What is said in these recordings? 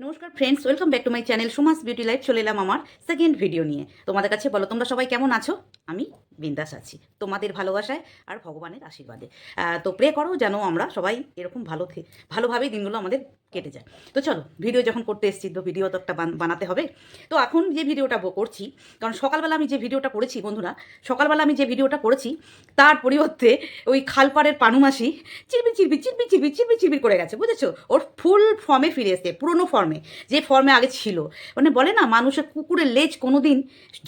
নমস্কার friends welcome back to my channel Sumas beauty life চলে এলাম আমার সেকেন্ড ভিডিও নিয়ে। তোমাদের কাছে বলো, তোমরা সবাই কেমন আছো? আমি বিন্দাস আছি, তোমাদের ভালোবাসায় আর ভগবানের আশীর্বাদে। তো প্রে করো যেন আমরা সবাই এরকম ভালো ভালোভাবেই দিনগুলো আমাদের কেটে যায়। তো চলো ভিডিও যখন করতে এসেছি, তো ভিডিও তো একটা বান- বানাতে হবে। তো এখন যে ভিডিওটা করছি, কারণ সকালবেলা আমি যে ভিডিওটা করেছি, বন্ধুরা, সকালবেলা আমি যে ভিডিওটা করেছি, তার পরিবর্তে ওই খালপাড়ের পানুমাসি চিরবি চিরবি চিরবি চিরবি চিরবি চিরবি করে গেছে, বুঝেছ? ওর ফুল ফর্মে ফিরে এসছে, পুরনো ফর্মে যে ফর্মে আগে ছিল। মানে বলে না, মানুষের কুকুরের লেজ কোনোদিন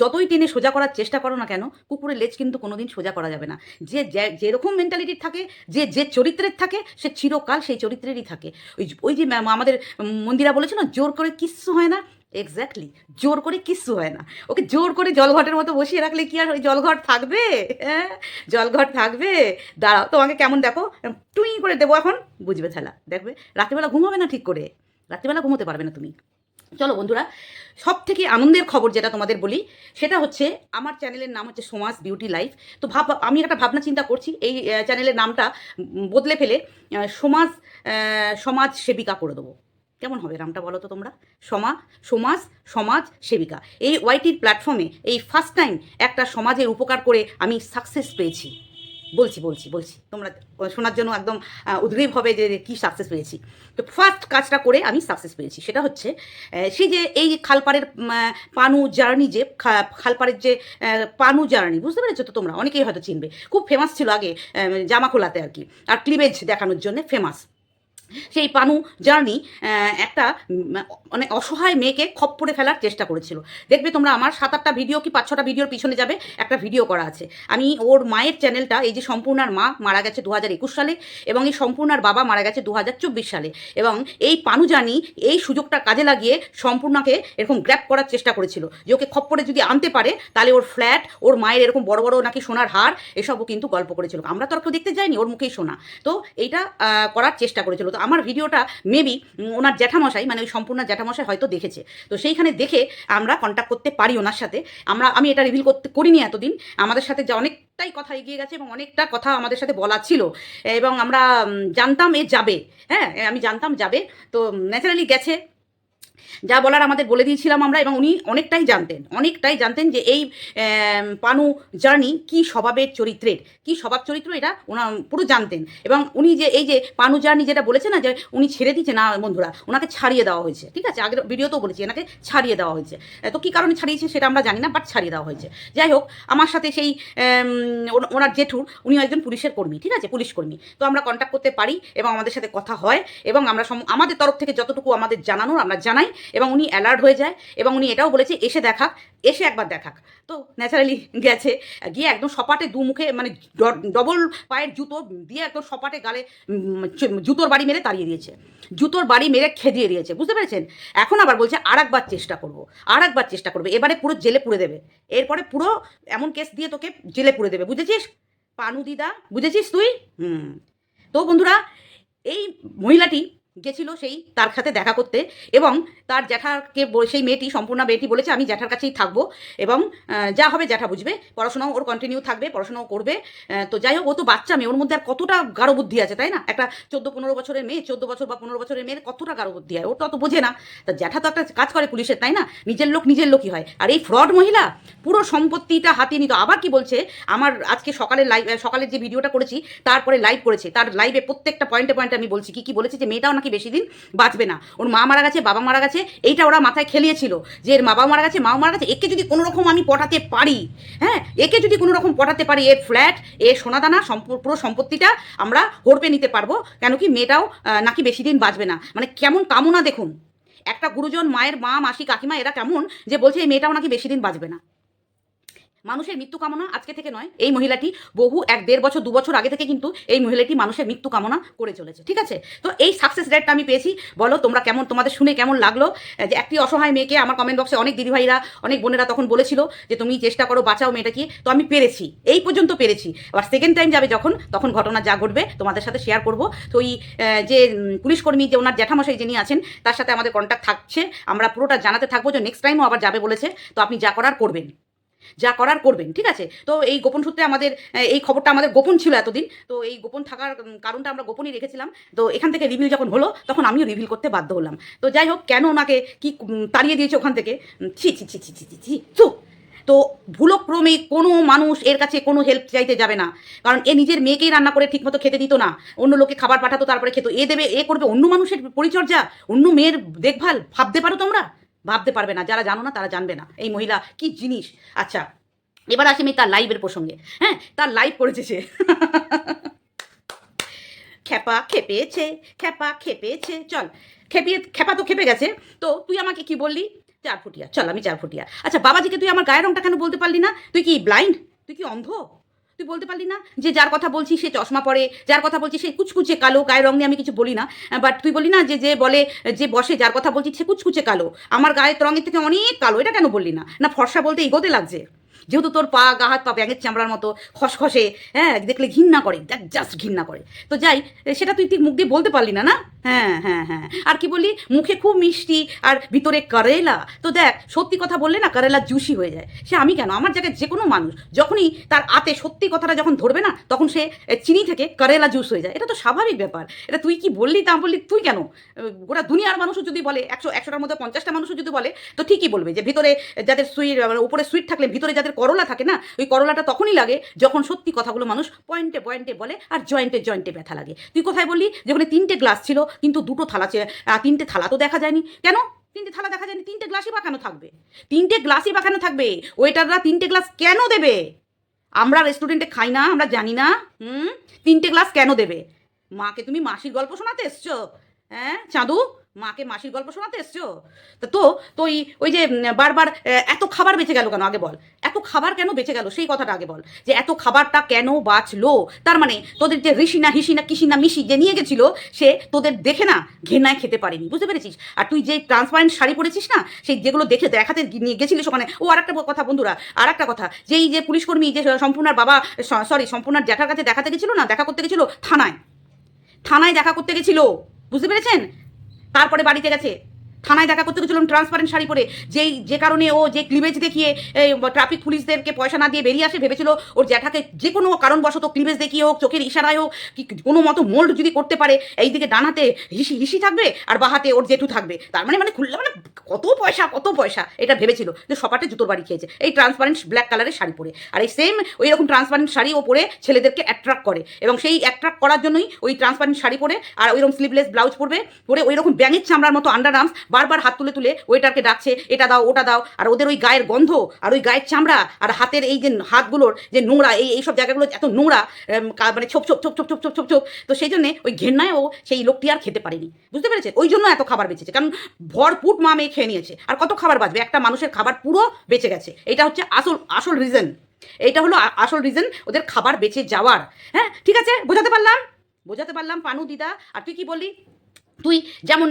যতই টেনে সোজা করার চেষ্টা করো না কেন, কুকুরের লেজ কিন্তু কোনোদিন সোজা করা যাবে না। যে যেরকম মেন্টালিটির থাকে, যে যে চরিত্রের থাকে, সে চিরকাল সেই চরিত্রেরই থাকে। ওই ওই যে আমাদের মন্দিরা বলেছে না জোর করে কিচ্ছু হয় না। এক্স্যাক্টলি জোর করে কিচ্ছু হয় না। ওকে জোর করে জলঘটের মতো বসিয়ে রাখলে কি আর ওই জলঘট থাকবে? হ্যাঁ জলঘট থাকবে। দাঁড়াও, তোমাকে কেমন দেখো, টুই করে দেবো এখন। বুঝবে খেলা দেখবে? রাত্রিবেলা ঘুমাবে না ঠিক করে? রাত্রিবেলা ঘুমোতে পারবে না তুমি। চলো বন্ধুরা সব থেকে আনন্দের খবর যেটা তোমাদের বলি, সেটা হচ্ছে আমার চ্যানেলের নাম হচ্ছে সমাজ বিউটি লাইফ। তো ভাব, আমি একটা ভাবনা চিন্তা করছি, এই চ্যানেলের নামটা বদলে ফেলে সমাজ সমাজ সেবিকা করে দেবো। কেমন হবে নামটা বলো তো তোমরা? সমা সমাজ সমাজ সেবিকা। এই ওয়াইটির প্ল্যাটফর্মে এই ফার্স্ট টাইম একটা সমাজের উপকার করে আমি সাকসেস পেয়েছি। বলছি বলছি বলছি। তোমরা শোনার জন্য একদম উদ্গ্রীব হবে যে কি সাকসেস পেয়েছি। তো ফার্স্ট কাজটা করে আমি সাকসেস পেয়েছি। সেটা হচ্ছে সেই যে এই খালপাড়ের পানু জার্নি যে খালপাড়ের যে পানু জার্নি, বুঝতে পেরেছ তো তোমরা? অনেকেই হয়তো চিনবে। খুব ফেমাস ছিল আগে জামা খোলাতে আর কি। আর ক্লিভেজ দেখানোর জন্য ফেমাস সেই পানু জার্নি একটা মানে অসহায় মেয়েকে খপ্পরে ফেলার চেষ্টা করেছিল। দেখবে তোমরা আমার সাত আটটা ভিডিও কি পাঁচ ছটা ভিডিওর পিছনে যাবে, একটা ভিডিও করা আছে। আমি ওর মায়ের চ্যানেলটা এই যে সম্পূর্ণার মা মারা গেছে দু হাজার একুশ সালে এবং এই সম্পূর্ণার বাবা মারা গেছে দু হাজার চব্বিশ সালে এবং এই পানু জানি এই সুযোগটা কাজে লাগিয়ে সম্পূর্ণাকে এরকম গ্র্যাপ করার চেষ্টা করেছিল। যে ওকে খপ্পরে যদি আনতে পারে, তাহলে ওর ফ্ল্যাট ওর মায়ের এরকম বড় বড় নাকি সোনার হার, এসবও কিন্তু গল্প করেছিল। আমরা তো আর কেউ দেখতে যাইনি, ওর মুখেই শোনা তো এইটা করার চেষ্টা করেছিল। তো আমার ভিডিওটা মেবি ওনার জ্যাঠামশাই মানে ওই সম্পূর্ণ জ্যাঠামশাই হয়তো দেখেছে। তো সেইখানে দেখে আমরা কন্ট্যাক্ট করতে পারি ওনার সাথে। আমরা, আমি এটা রিভিল করতে করিনি এতদিন। আমাদের সাথে যে অনেকটাই কথা এগিয়ে গেছে এবং অনেকটা কথা আমাদের সাথে বলা ছিল। এবং আমরা জানতাম এ যাবে। হ্যাঁ আমি জানতাম যাবে। তো ন্যাচারালি গেছে। যা বলার আমাদের বলে দিয়েছিলাম আমরা এবং উনি অনেকটাই জানতেন অনেকটাই জানতেন যে এই পানু জার্নি কি স্বভাবের চরিত্রের, কি স্বভাব চরিত্র এটা ওনা পুরো জানতেন এবং উনি যে, এই যে পানু জার্নি যেটা বলেছে না যে উনি ছেড়ে দিচ্ছে না বন্ধুরা, ওনাকে ছাড়িয়ে দেওয়া হয়েছে, ঠিক আছে? আগের ভিডিওতেও বলেছি, এনাকে ছাড়িয়ে দেওয়া হয়েছে। তো কী কারণে ছাড়িয়েছে সেটা আমরা জানি না বাট ছাড়িয়ে দেওয়া হয়েছে। যাই হোক, আমার সাথে সেই ওনার জেঠুর উনি একজন পুলিশের কর্মী, ঠিক আছে? পুলিশ কর্মী। তো আমরা কন্ট্যাক্ট করতে পারি এবং আমাদের সাথে কথা হয় এবং আমরা আমাদের তরফ থেকে যতটুকু আমাদের জানানোর আমরা জানাই। এবং উনি অ্যালার্ট হয়ে যায় এবং উনি এটাও বলেছে, এসে দেখাক, এসে একবার দেখাক। তো ন্যাচারালি গেছে, গিয়ে একদম সপাটে দু মুখে মানে ডবল পায়ের জুতো দিয়ে একদম সপাটে গালে জুতোর বাড়ি মেরে তাড়িয়ে দিয়েছে। জুতোর বাড়ি মেরে খেদিয়ে দিয়েছে, বুঝতে পেরেছেন? এখন আবার বলছে আর একবার চেষ্টা করব আর একবার চেষ্টা করবে। এবারে পুরো জেলে পুড়ে দেবে। এরপরে পুরো এমন কেস দিয়ে তোকে জেলে পুড়ে দেবে, বুঝেছিস? পানু দিদা, বুঝেছিস তুই? হুম। তো বন্ধুরা, এই মহিলাটি গেছিল সেই তার সাথে দেখা করতে এবং তার জ্যাঠাকে সেই মেয়েটি, সম্পূর্ণ মেয়েটি বলেছে, আমি জ্যাঠার কাছেই থাকব এবং যা হবে জ্যাঠা বুঝবে। পড়াশোনাও ওর কন্টিনিউ থাকবে, পড়াশোনাও করবে। তো যাই হোক, ও তো বাচ্চা মেয়ে, ওর মধ্যে আর কতটা গাঢ় বুদ্ধি আছে, তাই না? একটা চোদ্দ পনেরো বছরের মেয়ে, চোদ্দ বছর বা পনেরো বছরের মেয়ের কতটা গাঢ় বুদ্ধি হয় ওর তো বোঝে না। তা জ্যাঠা তো একটা কাজ করে পুলিশের, তাই না? নিজের লোক নিজের লোকই হয়। আর এই ফ্রড মহিলা, পুরো সম্পত্তিটা হাতিয়ে নিত। আবার কি বলছে, আমার আজকে সকালে লাইভ সকালের যে ভিডিওটা করেছি, তারপরে লাইভ করেছে। তার লাইভে প্রত্যেকটা পয়েন্টে পয়েন্টে আমি বলছি, কি কি বলেছে যে মেয়েটাও নাকি বেশি দিন বাঁচবে না। ওর মা মারা গেছে, বাবা মারা গেছে, এইটা ওরা মাথায় খেলিয়েছিল যে এর বাবা মারা গেছে, মাও মারা গেছে, একে যদি কোনো রকম আমি পটাতে পারি হ্যাঁ একে যদি কোনো রকম পটাতে পারি, এর ফ্ল্যাট, এর সোনাদানা পুরো সম্পত্তিটা আমরা হরপে নিতে পারব, কেন কি মেয়েটাও নাকি বেশি দিন বাঁচবে না। মানে কেমন কামনা দেখুন। একটা গুরুজন, মায়ের মা, মাসি, কাকিমা, এরা কেমন যে বলছে এই মেয়েটাও নাকি বেশি দিন বাঁচবে না। মানুষের মৃত্যু কামনা আজকে থেকে নয়। এই মহিলাটি বহু এক দেড় বছর দু বছর আগে থেকে কিন্তু এই মহিলাটি মানুষের মৃত্যু কামনা করে চলেছে ঠিক আছে? তো এই সাকসেস রেটটা আমি পেয়েছি। বলো তোমরা কেমন তোমাদের শুনে কেমন লাগল? যে একটি অসহায় মেয়েকে আমার কমেন্ট বক্সে অনেক দিদিভাইরা অনেক বোনেরা তখন বলেছিল যে তুমি চেষ্টা করো বাঁচাও মেয়েটাকে। তো আমি পেরেছি এই পর্যন্ত পেরেছি। আবার সেকেন্ড টাইম যাবে যখন তখন ঘটনা যা ঘটবে তোমাদের সাথে শেয়ার করব। তো আহ, যে উম, পুলিশ কর্মী যে ওনার জ্যাঠামশাই যিনি আছেন তার সাথে আমাদের কন্ট্যাক্ট থাকছে। আমরা পুরোটা জানাতে থাকব যে নেক্সট টাইমও আবার যাবে বলেছে। তো আপনি যা করার করবেন। যা করার করবেন, ঠিক আছে? তো এই গোপন সূত্রে আমাদের এই খবরটা আমাদের গোপন ছিল এতদিন, তো এই গোপন থাকার কারণটা আমরা গোপনই রেখেছিলাম। তো এখান থেকে রিভিল যখন হলো, তখন আমিও রিভিল করতে বাধ্য হলাম। তো যাই হোক, কেন ওনাকে কি তাড়িয়ে দিয়েছে ওখান থেকে? ছি ছি ছি ছি ছি ছি ছি চুপ তো ভুলক্রমে কোনো মানুষ এর কাছে কোনো হেল্প চাইতে যাবে না। কারণ এ নিজের মেয়েকেই রান্না করে ঠিকমতো খেতে দিত না। অন্য লোকে খাবার পাঠাতো, তারপরে খেতো। এ দেবে, এ করবে, অন্য মানুষের পরিচর্যা, অন্য মেয়ের দেখভাল, ভাবতে পারো তোমরা? ভাবতে পারবে না, যারা জানো না তারা জানবে না। এই মহিলা কি জিনিস? আচ্ছা এবার আসি আমি তার লাইভের প্রসঙ্গে। হ্যাঁ তার লাইভ করেছে সে। খেপা খেপেছে খেপা খেপেছে, চল। খেপিয়ে খেপা তো খেপে গেছে। তো তুই আমাকে কি বললি? চার ফুটিয়া। চল, আমি চার ফুটিয়া। আচ্ছা বাবাজিকে তুই আমার গায়ের রংটা কেন বলতে পারলি না? তুই কি ব্লাইন্ড তুই কি অন্ধ? তুই বলতে পারলি না যে যার কথা বলছি সে চশমা পরে, যার কথা বলছি সে কুচকুচে কালো, গায়ের রং নিয়ে আমি কিছু বলি না। বাট তুই বলি না যে যে বলে, যে বসে যার কথা বলছি সে কুচকুচে কালো। আমার গায়ের রঙের থেকে অনেক কালো, এটা কেন বললি না? না, ফর্সা বলতে এগোতে লাগছে। যেহেতু তোর পা, গা, হাত পা ব্যাঙের চামড়ার মতো খসখসে হ্যাঁ দেখলে ঘৃণা করে জাস্ট ঘৃণা করে। তো যাই, সেটা তুই ঠিক মুখ দিয়ে বলতে পারলি না না? হ্যাঁ হ্যাঁ হ্যাঁ। আর কি বলি? মুখে খুব মিষ্টি আর ভিতরে করেলা। তো দেখ, সত্যি কথা বললে না করেলা জুসি হয়ে যায়। সে আমি কেন? আমার জায়গায় যে কোনো মানুষ যখনই তার আতে সত্যি কথাটা যখন ধরবে না, তখন সে চিনি থেকে করেলা জুস হয়ে যায়। এটা তো স্বাভাবিক ব্যাপার। এটা তুই কি বললি, তা বললি তুই কেন? গোটা দুনিয়ার মানুষও যদি বলে, একশো, একশোটার মধ্যে পঞ্চাশটা মানুষও যদি বলে, তো ঠিকই বলবে যে ভিতরে যাদের সুইট মানে উপরে সুইট থাকলে, ভিতরে যাদের করলা থাকে না, ওই করলাটা তখনই লাগে যখন সত্যি কথাগুলো মানুষ পয়েন্টে পয়েন্টে বলে আর জয়েন্টে জয়েন্টে ব্যথা লাগে। তুই কোথায় বললি? যেখানে তিনটে গ্লাস ছিল কিন্তু দুটো থালা তিনটে থালা তো দেখা যায়নি। কেন? তিনটে থালা দেখা যায়নি, তিনটে গ্লাসই বা কেন থাকবে। তিনটে গ্লাসই বা কেন থাকবে। ওয়েটাররা তিনটে গ্লাস কেন দেবে? আমরা রেস্টুরেন্টে খাই না, আমরা জানি না। হুম? তিনটে গ্লাস কেন দেবে? মাকে তুমি মাসির গল্প শোনাতে এসছো? হ্যাঁ চাঁদু? মাকে মাসির গল্প শোনাতে এসছো? তা তো তো ওই যে বারবার এত খাবার বেঁচে গেল কেন? আগে বল। এত খাবার কেন বেঁচে গেল? সেই কথাটা আগে বল। যে এত খাবারটা কেন বাঁচলো? তার মানে তোদের যে ঋষিনা হিসিনা কিসিনা মিশি যে নিয়ে গেছিল, সে তোদের দেখে না ঘেনায় খেতে পারেনি। বুঝতে পেরেছিস? আর তুই যে ট্রান্সপারেন্ট শাড়ি পরেছিস না, সেই যেগুলো দেখে দেখাতে নিয়ে গেছিলিস ওখানে। ও আর একটা কথা বন্ধুরা আর একটা কথা। যে এই যে পুলিশকর্মী, যে সম্পূর্ণার বাবা সরি সম্পূর্ণার জ্যাঠার কাছে দেখাতে গেছিল না? দেখা করতে গেছিল থানায়। থানায় দেখা করতে গেছিল। বুঝতে পেরেছেন? তারপরে বাড়িতে গেছে। থানায় দেখা করতে গেছিলাম ট্রান্সপারেন্ট শাড়ি পরে। যেই, যে কারণে ও যে ক্লিভেজ দেখিয়ে ট্রাফিক পুলিশদেরকে পয়সা না দিয়ে বেরিয়ে আসে ভেবেছিল, ওর জ্যাঠাকে যে কোনো কারণবশত ক্লিভেজ দেখিয়ে হোক, চোখের ইশারায় হোক, কি কোনো মতো মোল্ড যদি করতে পারে, এইদিকে ডানাতে হিসি হিসি থাকবে, আর বাহাতে ওর জেঠু থাকবে। তার মানে মানে খুললে মানে কত পয়সা কত পয়সা, এটা ভেবেছিল যে সপাটে জুতোর বাড়ি খেয়েছে। এই ট্রান্সপারেন্ট ব্ল্যাক কালারের শাড়ি পরে। আর এই সেম ওই রকম ট্রান্সপারেন্ট শাড়ি ও পরে ছেলেদেরকে অ্যাট্রাক্ট করে। এবং সেই অ্যাট্রাক্ট করার জন্যই ওই ট্রান্সপারেন্ট শাড়ি পরে আর ওই রকম স্লিভলেস ব্লাউজ পরবে। পরে ওই রকম ব্যাঙের চামড়ার মতো আন্ডার আর্মস বারবার হাত তুলে তুলে ওয়েটারকে ডাকছে, এটা দাও, ওটা দাও। আর ওদের ওই গায়ের গন্ধ আর ওই গায়ের চামড়া আর হাতের এই যে হাতগুলোর যে নোংরা, এই এইসব জায়গাগুলো এত নোংরা মানে ছোপ ছোপ ছোপ ছোপ ছোপ ছোপ ছোপ ছোপ, তো সেই জন্যে ওই ঘেন্নায় ও সেই লোকটি আর খেতে পারেনি। বুঝতে পেরেছে ওই জন্য এত খাবার বেঁচেছে। কারণ ভরপুট মা মেয়ে খেয়ে নিয়েছে। আর কত খাবার বাঁচবে? একটা মানুষের খাবার পুরো বেঁচে গেছে। এটা হচ্ছে আসল আসল রিজন এইটা হলো আসল রিজন ওদের খাবার বেঁচে যাওয়ার। হ্যাঁ ঠিক আছে? বোঝাতে পারলাম? বোঝাতে পারলাম, পানু, দিদা। আর তুই কি বললি? তুই যেমন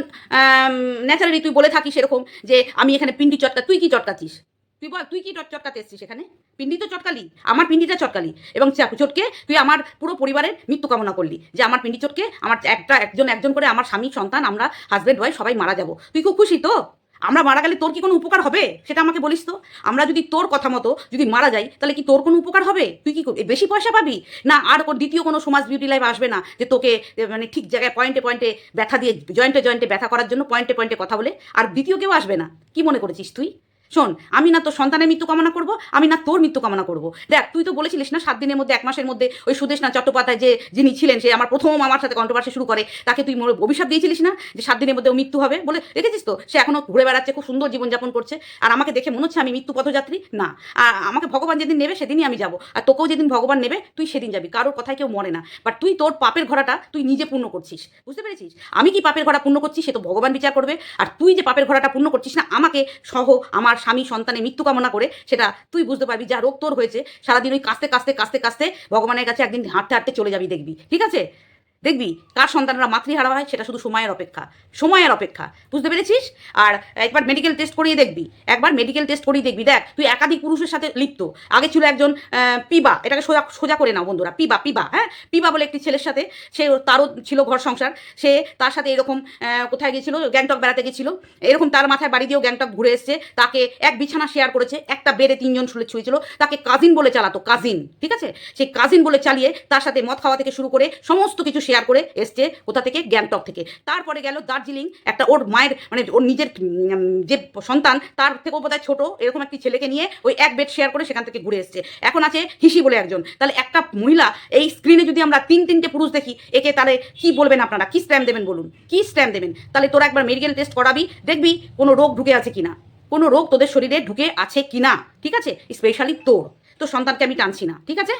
ন্যাচারালি তুই বলে থাকিস এরকম যে আমি এখানে পিন্ডি চটকা, তুই কি চটকাচ্ছিস? তুই বল, তুই কি চট চটকাতে এসছিস এখানে? পিন্ডি তো চটকালি, আমার পিন্ডিটা চটকালি। এবং চটকে তুই আমার পুরো পরিবারের মৃত্যু কামনা করলি যে আমার পিন্ডি চটকে আমার একটা, একজন একজন করে আমার স্বামী, সন্তান, আমরা হাজব্যান্ড ওয়াইফ সবাই মারা যাব। তুই খুব খুশি তো? আমরা মারা গেলে তোর কি কোনো উপকার হবে? সেটা আমাকে বলিস তো। আমরা যদি তোর কথা মতো যদি মারা যাই, তাহলে কি তোর কোনো উপকার হবে? তুই কি? বেশি পয়সা পাবি? না, আর ওর দ্বিতীয় কোনো সমাজ বিউটি লাইফ আসবে না যে তোকে মানে ঠিক জায়গায় পয়েন্টে পয়েন্টে ব্যথা দিয়ে জয়েন্টে জয়েন্টে ব্যথা করার জন্য পয়েন্টে পয়েন্টে কথা বলে, আর দ্বিতীয় কেউ আসবে না। কি মনে করেছিস তুই? শোন, আমি না তোর সন্তানের মৃত্যু কামনা করব, আমি না তোর মৃত্যু কামনা করব। দেখ, তুই তো বলেছিলিস না, সাত দিনের মধ্যে, এক মাসের মধ্যে ওই সুদেশনা চট্টোপাধ্যায় যে, যিনি ছিলেন, সে আমার প্রথম আমার সাথে কন্ট্রোভার্সি শুরু করে, তাকে তুই মোর অভিশাপ দিয়েছিলিস না যে, সাত দিনের মধ্যে ও মৃত্যু হবে বলে রেখেছিস তো? সে এখনও ঘুরে বেড়াচ্ছে, খুব সুন্দর জীবনযাপন করছে। আর আমাকে দেখে মনে হচ্ছে আমি মৃত্যু পথযাত্রী না। আর আমাকে ভগবান যেদিন নেবে, সেদিনই আমি যাব। আর তোকেও যেদিন ভগবান নেবে, তুই সেদিন যাবি। কারোর কথায় কেউ মরে না। বাট তুই তোর পাপের ঘোড়াটা তুই নিজে পূর্ণ করছিস। বুঝতে পেরেছিস? আমি কি পাপের ঘোড়া পূর্ণ করছি, সে তো ভগবান বিচার করবে। আর তুই যে পাপের ঘোড়াটা পূর্ণ করছিস না, আমাকে সহ আমার স্বামী সন্তানের মৃত্যু কামনা করে সেটা তুই বুঝতে পারবি, যা রোগ তোর হয়েছে, সারাদিন ওই কাঁচতে কাঁচতে কাঁচতে কাঁচতে ভগবানের কাছে একদিন হাঁটতে হাঁটতে চলে যাবি, দেখবি, ঠিক আছে? দেখবি কার সন্তানরা মাতৃহারা হয় সেটা শুধু সময়ের অপেক্ষা সময়ের অপেক্ষা, বুঝতে পেরেছিস? আর একবার মেডিকেল টেস্ট করিয়ে দেখবি, একবার মেডিকেল টেস্ট করিয়ে দেখবি, দেখ, তুই একাধিক পুরুষের সাথে লিপ্ত। আগে ছিল একজন পিবা, এটাকে সোজা সোজা করে নাও বন্ধুরা, পিবা পিবা হ্যাঁ? পিবা বলে একটি ছেলের সাথে, সে তারও ছিল ঘর সংসার, সে তার সাথে এরকম কোথায় গেছিল গ্যাংটক বেড়াতে গেছিল এরকম তার মাথায় বাড়ি দিয়েও গ্যাংটক ঘুরে এসছে। তাকে এক বিছানা শেয়ার করেছে, একটা বেডে তিনজন শুলে শুয়েছিল তাকে কাজিন বলে চালাতো কাজিন ঠিক আছে? সেই কাজিন বলে চালিয়ে তার সাথে মদ খাওয়া থেকে শুরু করে সমস্ত কিছু শেয়ার করে এসছে কোথা থেকে? গ্যাংটক থেকে। তারপরে গেল দার্জিলিং, একটা ওর মায়ের মানে ওর নিজের যে সন্তান, তার থেকেও বোধহয় ছোট, এরকম একটি ছেলেকে নিয়ে ওই এক বেড শেয়ার করে সেখান থেকে ঘুরে এসছে। এখন আছে হিসি বলে একজন। তাহলে একটা মহিলা এই স্ক্রিনে যদি আমরা তিন, তিনটে পুরুষ দেখি, একে তাহলে কি বলবেন আপনারা? কি স্ট্যাম্প দেবেন বলুন? কি স্ট্যাম্প দেবেন? তাহলে তোরা একবার মেডিকেল টেস্ট করাবি, দেখবি কোনো রোগ ঢুকে আছে কিনা। কোনো রোগ তোদের শরীরে ঢুকে আছে কিনা? ঠিক আছে? স্পেশালি তোর। তো সন্তানকে আমি টানছি না, ঠিক আছে?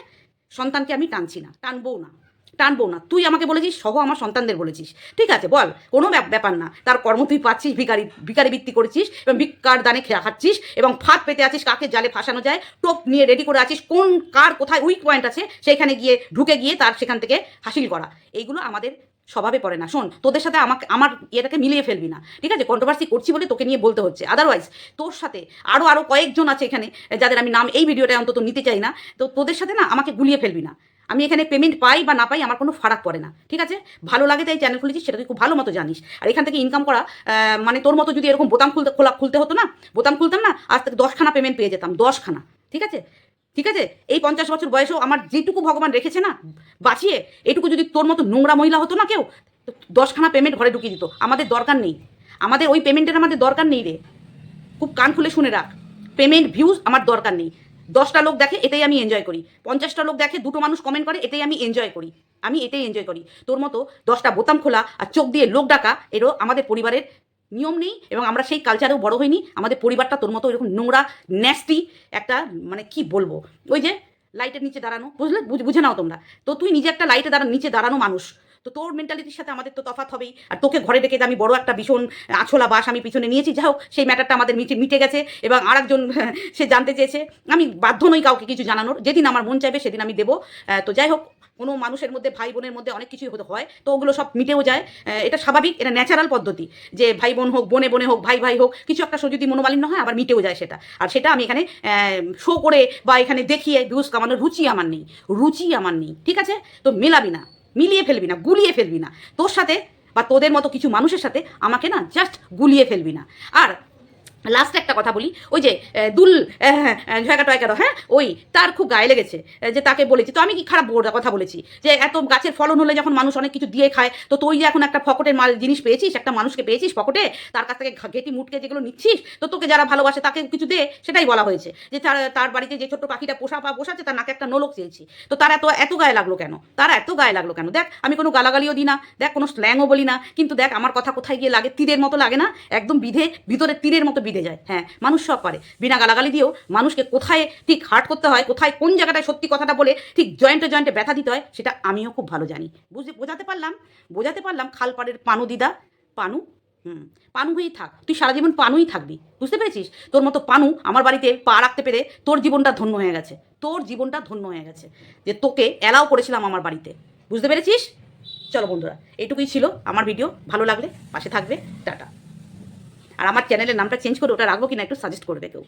সন্তানকে আমি টানছি না, টানবও না। টানবো না। তুই আমাকে বলেছিস, সহ আমার সন্তানদের বলেছিস। ঠিক আছে, বল, কোনো ব্যাপ- ব্যাপার না। তার কর্ম তুই পাচ্ছিস ভিকারি ভিকারি বৃত্তি করেছিস এবং ভিক্ষার দানে খাচ্ছিস এবং ফাঁদ পেতে আছিস, কাকে জালে ফাঁসানো যায়, টোপ নিয়ে রেডি করে আছিস, কোন কার কোথায় উইক পয়েন্ট আছে সেখানে গিয়ে ঢুকে গিয়ে তার সেখান থেকে হাসিল করা। এইগুলো আমাদের স্বভাবে পড়ে না। শোন, তোদের সাথে আমাকে আমার ইয়েটাকে মিলিয়ে ফেলবি না। ঠিক আছে কন্ট্রোভার্সি করছি বলে তোকে নিয়ে বলতে হচ্ছে। আদারওয়াইজ তোর সাথে আরও আরও কয়েকজন আছে এখানে, যাদের আমি নাম এই ভিডিওটায় অন্তত নিতে চাই না, তো তোদের সাথে না আমাকে গুলিয়ে ফেলবি না। আমি এখানে পেমেন্ট পাই বা না পাই আমার কোনো ফারাক পড়ে না, ঠিক আছে? ভালো লাগে তাই চ্যানেল খুলেছি, সেটা তুই খুব ভালো মতো জানিস। আর এখান থেকে ইনকাম করা মানে তোর মতো যদি এরকম বোতাম খুলতে, খোলা, খুলতে হতো না, বোতাম খুলতাম না, আজ থেকে দশখানা পেমেন্ট পেয়ে যেতাম, দশখানা, ঠিক আছে? ঠিক আছে? এই পঞ্চাশ বছর বয়সেও আমার যেটুকু ভগবান রেখেছে না, বাঁচিয়ে এটুকু যদি তোর মতো নোংরা মহিলা হতো না কেউ, দশখানা পেমেন্ট ঘরে ঢুকিয়ে দিত, আমাদের দরকার নেই। আমাদের ওই পেমেন্টের আমাদের দরকার নেই রে। খুব কান খুলে শুনে রাখ। পেমেন্ট ভিউজ আমার দরকার নেই। দশটা লোক দেখে, এটাই আমি এনজয় করি। পঞ্চাশটা লোক দেখে, দুটো মানুষ কমেন্ট করে, এটাই আমি এনজয় করি। আমি এটাই এনজয় করি। তোর মতো দশটা বোতাম খোলা আর চোখ দিয়ে লোক ডাকা, এরও আমাদের পরিবারের নিয়ম নেই এবং আমরা সেই কালচারেও বড় হইনি। আমাদের পরিবারটা তোর মতো এরকম নোংরা ন্যাস্টি একটা মানে কি বলব? ওই যে লাইটের নিচে দাঁড়ানো, বুঝলে? বুঝ- নাও তোমরা। তো তুই নিজে একটা লাইটে দাঁড়ানো নিচে দাঁড়ানো মানুষ। তো তোর মেন্টালিটির সাথে আমাদের তো তফাৎ হবেই। আর তোকে ঘরে যে আমি বড় একটা ভীষণ আছলা বাস আমি পিছনে নিয়েছি। যাই হোক, সেই ম্যাটারটা আমাদের মিটে মিটে গেছে। এবং আরেকজন, সে জানতে চেয়েছে, আমি বাধ্য নই কাউকে কিছু জানানোর। যেদিন আমার মন চাইবে সেদিন আমি দেবো। তো যাই হোক, কোনো মানুষের মধ্যে ভাই বোনের মধ্যে অনেক কিছুই হতে হয়। তো ওগুলো সব মিটেও যায়। এটা স্বাভাবিক, এটা ন্যাচারাল পদ্ধতি যে ভাই বোন হোক, বোনে বোনে হোক ভাই ভাই হোক, কিছু একটা যদি মনোমালিন্য হয়, আবার মিটেও যায় সেটা। আর সেটা আমি এখানে শো করে বা এখানে দেখিয়ে ভিউজ কামানোর রুচি আমার নেই। রুচি আমার নেই, ঠিক আছে? তো মেলাবি না। মিলিয়ে ফেলবি না, গুলিয়ে ফেলবি না। তোর সাথে বা তোদের মতো কিছু মানুষের সাথে আমাকে না জাস্ট গুলিয়ে ফেলবি না। আর লাস্ট একটা কথা বলি, ওই যে দুল ঝয়কা টয়কারো হ্যাঁ? ওই, তার খুব গায়ে লেগেছে যে তাকে বলেছি, তো আমি কি খারাপ কথা বলেছি? যে এত গাছের ফলন হলে যখন মানুষ অনেক কিছু দিয়ে খায়, তো তুই যে এখন একটা ফকটের মাল, জিনিস পেয়েছিস, একটা মানুষকে পেয়েছিস ফকটে তার কাছ থেকে ঘেটি, মুটকে যেগুলো নিচ্ছিস, তো তোকে যারা ভালোবাসে তাকে কিছু দে, সেটাই বলা হয়েছে। যে তার তার বাড়িতে যে ছোট্ট পাখিটা পোষা, পা বসাচ্ছে তার নাকে একটা নোলক চেয়েছি। তো তার এত এত গায়ে লাগল কেন? তার এত গায়ে লাগল কেন? দেখ, আমি কোনো গালাগালিও দিই না, দেখ, কোনো স্ল্যাংও বলি না, কিন্তু দেখ, আমার কথা কোথায় গিয়ে লাগে, তীরের মতো লাগে না, একদম বিধে, ভিতরে তীরের মতো বিধে যায়। হ্যাঁ মানুষ সব পারে। বিনা গালাগালি দিয়েও মানুষকে কোথায় ঠিক হার্ট করতে হয়, কোথায় কোন জায়গাটায় সত্যি কথাটা বলে ঠিক জয়েন্টে জয়েন্টে ব্যথা দিতে হয়, সেটা আমিও খুব ভালো জানি। বুঝতে বোঝাতে পারলাম বোঝাতে পারলাম খালপাড়ের পানু দিদা। পানু? হুম, পানু হয়েই থাক। তুই সারা জীবন পানুই থাকবি, বুঝতে পেরেছিস? তোর মতো পানু আমার বাড়িতে পা রাখতে পেরে তোর জীবনটা ধন্য হয়ে গেছে। তোর জীবনটা ধন্য হয়ে গেছে যে তোকে অ্যালাও করেছিলাম আমার বাড়িতে। বুঝতে পেরেছিস? চলো বন্ধুরা, এইটুকুই ছিল আমার ভিডিও ভালো লাগলে পাশে থাকবে। টাটা। আর আমার চ্যানেলের নামটা চেঞ্জ করে ওটা রাখব কিনা একটু সাজেস্ট করবে কেউ।